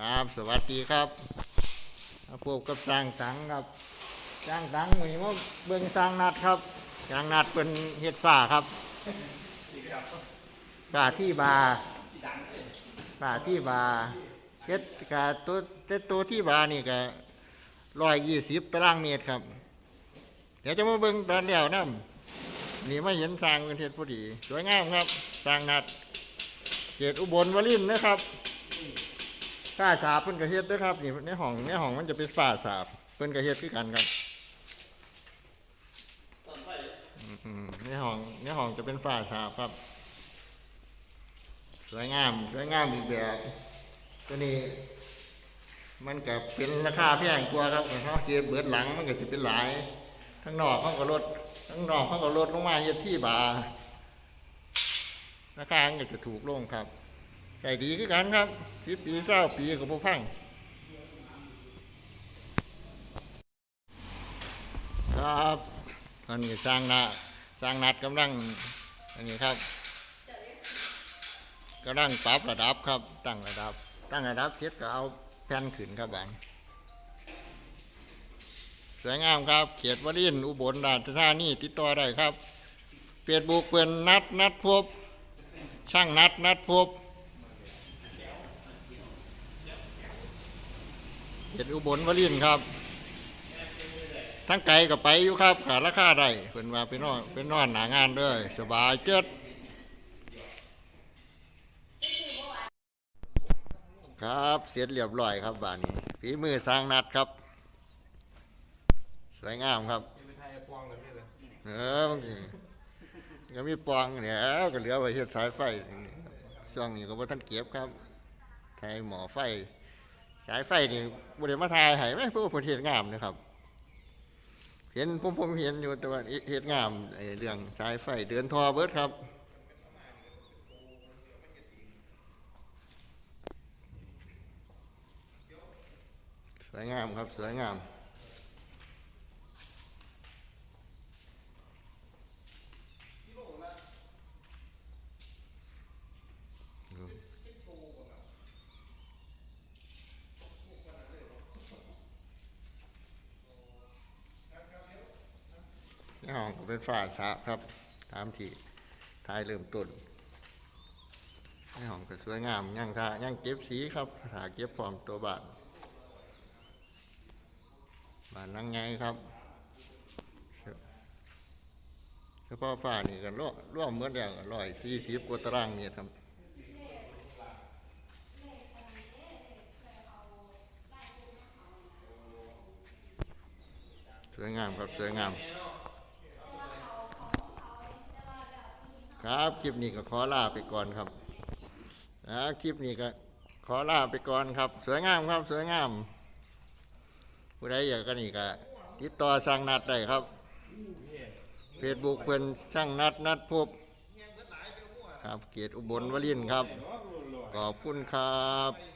ครับ สวัสดีครับพบกับสร้างตังครับสร้างตังวันนี้มาเบิ่งสร้างนัดครับสร้างนัดเป็นเฮ็ดฝ้าครับฝ้าที่บาฝ้าที่บาเฮ็ดกะตัวแต่ตัวที่บานี่ก็ร้อยยี่สิบตารางเมตรครับ เดี๋ยวจะมาเบิ่งตอนแล้วนํนี่มาเห็นสร้างเป็นเฮ็ดพอดี สวยงามครับ สร้างนัดเขตอุบลวรินนะครับ ฝ้าสาบเพิ่นกระเฮ็ดด้วยครับนี่ในห้องในห้องมันจะเป็นฝ้าสาบเพิ่นกระเฮ็ดคือกันครับอืมในห้องในห้องจะเป็นฝ้าสาบครับ สวยงามสวยงามอีกแบบตัวนี้ มันก็เป็นราคาแพงกว่าครับเขาเสียเบิดหลังมันก็จะเป็นหลายทั้งนอกเขาก็ลดทั้งนอกเขาก็ลดลงมาเฮ็ดที่บาราคามันก็จะถูกลงครับ ใส่ดีคือกันครับสิบปีเศร้าปีกับพวกพังครับตอนนี้สร้างนาสร้างนัดกำลังอันนี้ครับกำลังปรับระดับครับ ตั้งระดับ ตั้งระดับเสร็จก็เอาแผ่นขึ้นครับบางสวยงามครับ เขตวรินอุบลราชธานีติดต่อได้ครับเฟซบุ๊กเป็นนัดนัดพบ ช่างนัดนัดพบ เห็ดอุบลวลินครับ ทั้งไกลก็ไปอยู่ครับขาราคาได้เพิ่นว่าไปนอนไปนอนหนางานด้วย สบายเจิดครับเสร็จเรียบร้อยครับบ้านนี้ฝีมือสร้างนัดครับ สวยงามครับไปไทยปองกันนี่เลยเออบางมีปองเนี่ยก็เหลือไว้เฮ็ดสายไฟช่วงนี้ก็บ่ทันเก็บครับใช้หมอไฟ สายไฟนี่บริมาทายให้ไหมผู้ผู้เห็นงามนะครับ เห็นผมผมเห็นอยู่แต่ว่าเห็นงามเรื่องสายไฟเดือนทอเบิร์ดครับสวยงามครับสวยงาม ห้องก็เป็นฝ้าสาบครับ ตามที่ทายเริ่มต้นในห้องก็สวยงามย่างทาย่างเก็บสีครับถาเก็บพร้อมตัวบ้านบ้านนังไงครับเฉพาะฝ้านี่กันร่วมร่วมเมื่อเดียวร้อยสี่สิบกว่าตารางเมตรครับสวยงามครับสวยงาม ครับคลิปนี้ก็ขอลาไปก่อนครับนะคลิปนี้ก็ขอลาไปก่อนครับ สวยงามครับ สวยงาม ผู้ใดอยากกันอีกก็ติดต่อสั่งนัดได้ครับเฟซบุ๊กเพื่อนสั่งนัดนัดพบครับ เกียรติอุบลวลินครับ ขอบคุณครับ